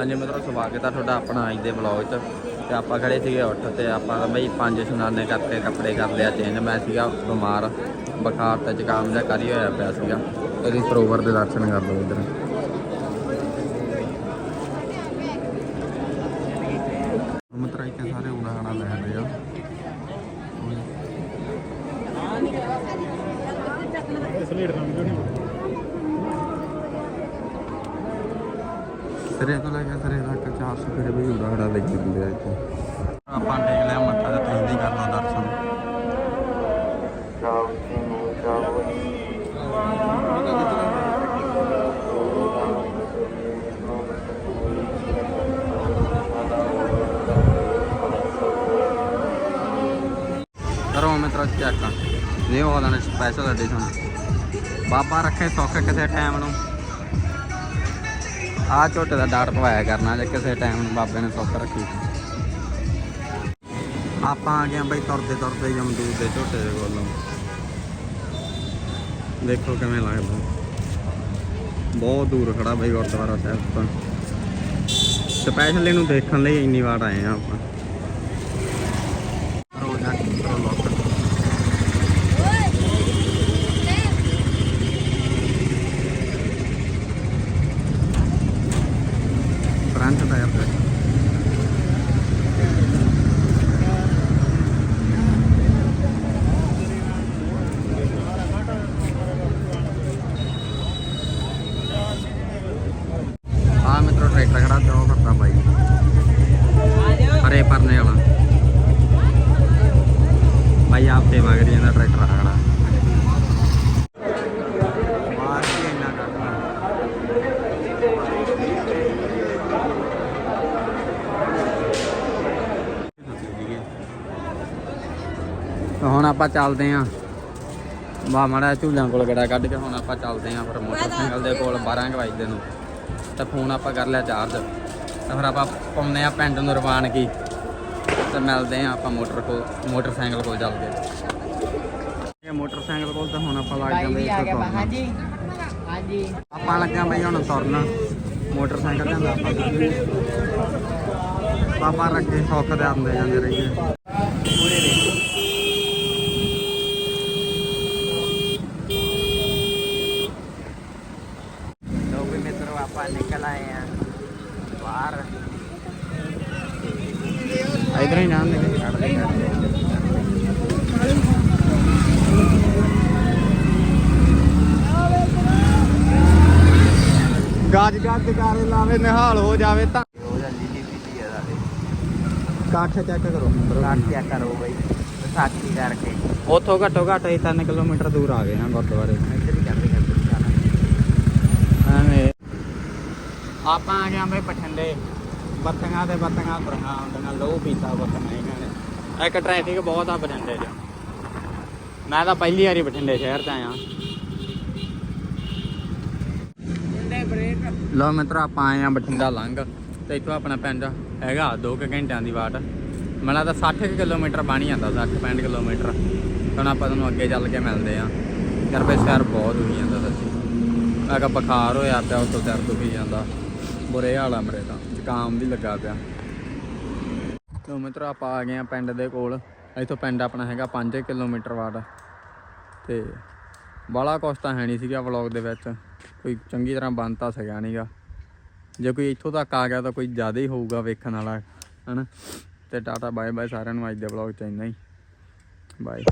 ਹਾਂਜੀ ਮਿੱਤਰੋ ਸਵਾਗਤ ਆ ਤੁਹਾਡਾ ਆਪਣਾ ਅੱਜ ਦੇ ਵਲੌਗ 'ਚ। ਤੇ ਆਪਾਂ ਖੜੇ ਸੀਗੇ ਉੱਠ ਤੇ ਆਪਾਂ ਬਈ ਪੰਜ ਇਸ਼ਨਾਨੇ ਕਰਕੇ ਕੱਪੜੇ ਕਰ ਲਿਆ ਚੇਂਜ ਮੈਂ ਸੀਗਾ ਬਿਮਾਰ, ਬੁਖਾਰ ਤੇ ਜ਼ੁਕਾਮ ਜਿਹਾ ਕਰੀ ਹੋਇਆ ਪਿਆ ਸੀਗਾ। ਇਹਦੀ ਸਰੋਵਰ ਦੇ ਦਰਸ਼ਨ ਕਰ ਲਓ ਇੱਧਰ। ਮਿੱਤਰ ਇੱਥੇ ਸਾਰੇ ਉਡਾਣਾ ਲੈ ਰਹੇ ਆ। ਸਿਰੇ ਤੋਂ ਲੈ ਕੇ ਸਿਰੇ ਤੱਕ 400 ਫਿਰ ਵੀ ਉਡਾੜਾ ਲੈ ਕੇ ਇੱਥੇ। ਆਪਾਂ ਟੇਕ ਲਿਆ ਮੱਥਾ ਤੇ ਤੁਸੀਂ ਵੀ ਦਰਸ਼ਨ। ਕਰੋ ਮਿੱਤਰੋ ਚੈੱਕ ਇਹ ਉਹ ਨੇ ਸਪੈਸ਼ਲ ਐਡੀਸ਼ਨ ਬਾਬਾ ਰੱਖੇ ਸੁੱਖ ਕਿਸੇ ਟਾਈਮ ਨੂੰ। ਆ ਝੋਟੇ ਦਾ ਡਾਟ ਪਵਾਇਆ ਕਰਨਾ ਜੇ ਕਿਸੇ ਟਾਈਮ ਨੂੰ ਬਾਬੇ ਨੇ ਸੁੱਖ ਰੱਖੀ। ਆਪਾਂ ਆ ਗਏ ਬਈ ਤੁਰਦੇ ਤੁਰਦੇ ਜਮਦੂਰ ਦੇ ਝੋਟੇ ਦੇ ਕੋਲੋਂ। ਦੇਖੋ ਕਿਵੇਂ ਲੱਗਦਾ। ਬਹੁਤ ਦੂਰ ਖੜਾ ਬਈ ਗੁਰਦੁਆਰਾ ਸਾਹਿਬ ਤੋਂ। ਸਪੈਸ਼ਲ ਇਹਨੂੰ ਦੇਖਣ ਲਈ ਇੰਨੀ ਵਾਰ ਆਏ ਆ ਆਪਾਂ ਰੋਜ਼ਾ ਕਰੋ ਲੋਕ ਫਰੰਟ ਟਾਇਰ ਤੇ ਆ ਮਿੱਤਰੋ ਟਰੈਕਟਰ ਖੜਾ ਤੇ ਉਹ ਕਰਦਾ ਬਾਈ ਹਰੇ ਵਾਲਾ ਬਾਈ ਆਪ ਤੇ ਵਗ ਜਾਂਦਾ ਟਰੈਕਟਰ ਖੜਾ। ਹੁਣ ਆਪਾਂ ਚੱਲਦੇ ਆਂ। ਵਾ ਮਾੜਾ ਝੂਲਿਆਂ ਕੋਲ ਗੜਾ ਕੱਢ ਕੇ ਹੁਣ ਆਪਾਂ ਚੱਲਦੇ ਆਂ ਫਿਰ ਮੋਟਰਸਾਈਕਲ ਦੇ ਕੋਲ 12 ਕੁ ਵਜੇ ਨੂੰ। ਤਾਂ ਫੋਨ ਆਪਾਂ ਕਰ ਲਿਆ ਚਾਰਜ। ਤਾਂ ਫਿਰ ਆਪਾਂ ਪਾਉਂਦੇ ਆ ਪਿੰਡ ਨੂੰ ਰਵਾਨਗੀ। ਤੇ ਮਿਲਦੇ ਆਂ ਆਪਾਂ ਮੋਟਰ ਕੋਲ ਮੋਟਰਸਾਈਕਲ ਕੋਲ ਚੱਲ ਕੇ। ਇਹ ਮੋਟਰਸਾਈਕਲ ਕੋਲ ਤਾਂ ਹੁਣ ਆਪਾਂ ਲੱਗ ਜਾਂਦੇ। ਹਾਂਜੀ। ਹਾਂਜੀ। ਆਪਾਂ ਲੱਗਿਆ ਬਈ ਹੁਣ ਤੁਰਨ। ਮੋਟਰਸਾਈਕਲ ਲਿਆਂਦਾ ਆਪਾਂ ਪਾਪਾ ਰੱਖੇ ਸੁੱਖ ਦੇ ਆਉਂਦੇ ਜਾਂਦੇ ਰਹੀਏ। ਪੂਰੇ ਦੇ ਲੋ ਵੀ ਮਿੱਤਰੋ ਆਪਾਂ ਨਿਕਲ ਆਏ ਆ ਬਾਹਰ। ਇਧਰ ਹੀ ਨਾਮ ਦੇ ਗੱਜ ਗੱਜ ਕਰੇ ਲਾਵੇ ਨਿਹਾਲ ਹੋ ਜਾਵੇ ਤਾਂ। ਹੋ ਜਾਂਦੀ ਲੀ ਪੀਤੀ ਆ ਸਾਡੇ ਕਾਠ ਚੈੱਕ ਕਰੋ ਕਾਟਿਆ ਕਰੋ ਬਈ। ਵਿਸਾਖੀ ਕਰਕੇ। ਉੱਥੋਂ ਘੱਟੋ ਘੱਟ ਅਸੀਂ 3 ਕਿਲੋਮੀਟਰ ਦੂਰ ਆ ਗਏ ਹਾਂ ਗੁਰਦੁਆਰੇ। ਇੱਧਰ ਹੀ ਕਰਦੇ ਕਰਦੇ ਜਾਣਾ। ਐਵੇਂ। ਆਪਾਂ ਆ ਗਏ ਆਂ ਬਈ ਬਠਿੰਡੇ ਬੱਤੀਆਂ ਤੇ ਬੱਤੀਆਂ ਤੁਰੀਆਂ ਹੁੰਦੀਆਂ ਲੋ ਪੀਤਾ ਬੱਤੀਆਂ ਇਹਨਾਂ ਨੇ ਇੱਕ ਟ੍ਰੈਫਿਕ ਬਹੁਤ ਆ ਬਠਿੰਡੇ 'ਚ। ਮੈਂ ਤਾਂ ਪਹਿਲੀ ਵਾਰੀ ਬਠਿੰਡੇ ਸ਼ਹਿਰ 'ਚ ਆਇਆ। ਲੋ ਮਿੱਤਰੋ, ਆਪਾਂ ਆਏ ਆ ਬਠਿੰਡਾ ਲੰਘ। ਤੇ ਇੱਥੋਂ ਆਪਣਾ ਪਿੰਡ ਹੈਗਾ 2 ਘੰਟਿਆਂ ਦੀ ਵਾਟ। ਮੈਨੂੰ ਤਾਂ 60 ਕੁ ਕਿਲੋਮੀਟਰ ਬਣ ਹੀ ਜਾਂਦਾ 60 65 ਕਿਲੋਮੀਟਰ। ਹੁਣ ਆਪਾਂ ਤੁਹਾਨੂੰ ਅੱਗੇ ਚੱਲ ਕੇ ਮਿਲਦੇ ਆ ਯਾਰ ਬਈ ਸਿਰ ਬਹੁਤ ਹੋਈ ਜਾਂਦਾ ਸੱਚੀ। ਮੈਂ ਕਿਹਾ ਬੁਖਾਰ ਹੋਇਆ ਪਿਆ ਉੱਤੋਂ ਸਿਰ ਦੁਖੀ ਜਾਂਦਾ। ਬੁਰੇ ਹਾਲ ਆ ਮੇਰੇ ਤਾਂ, ਜ਼ੁਕਾਮ ਵੀ ਲੱਗਾ ਪਿਆ। ਲੋ ਮਿੱਤਰੋ, ਆਪਾਂ ਆ ਗਏ ਆ ਪਿੰਡ ਦੇ ਕੋਲ। ਇੱਥੋਂ ਪਿੰਡ ਆਪਣਾ ਹੈਗਾ 5 ਕਿਲੋਮੀਟਰ ਵਾਟ ਤੇ ਬਾਲਾ ਕੁਛ ਤਾਂ ਹੈ ਨਹੀਂ ਸੀਗਾ ਵਲੌਗ ਦੇ ਵਿੱਚ। ਕੋਈ ਚੰਗੀ ਤਰ੍ਹਾਂ ਬਣ ਤਾਂ ਸਕਿਆ ਨਹੀਂਗਾ। ਜੇ ਕੋਈ ਇੱਥੋਂ ਤੱਕ ਆ ਗਿਆ ਤਾਂ ਕੋਈ ਜ਼ਿਆਦਾ ਹੀ ਹੋਊਗਾ ਵੇਖਣ ਵਾਲਾ, ਹਨਾ? ਤੇ ਟਾਟਾ ਬਾਏ ਬਾਏ ਸਾਰਿਆਂ ਨੂੰ ਅੱਜ ਦੇ ਵਲੌਗ ਚ ਇੰਨਾ ਹੀ। ਬਾਏ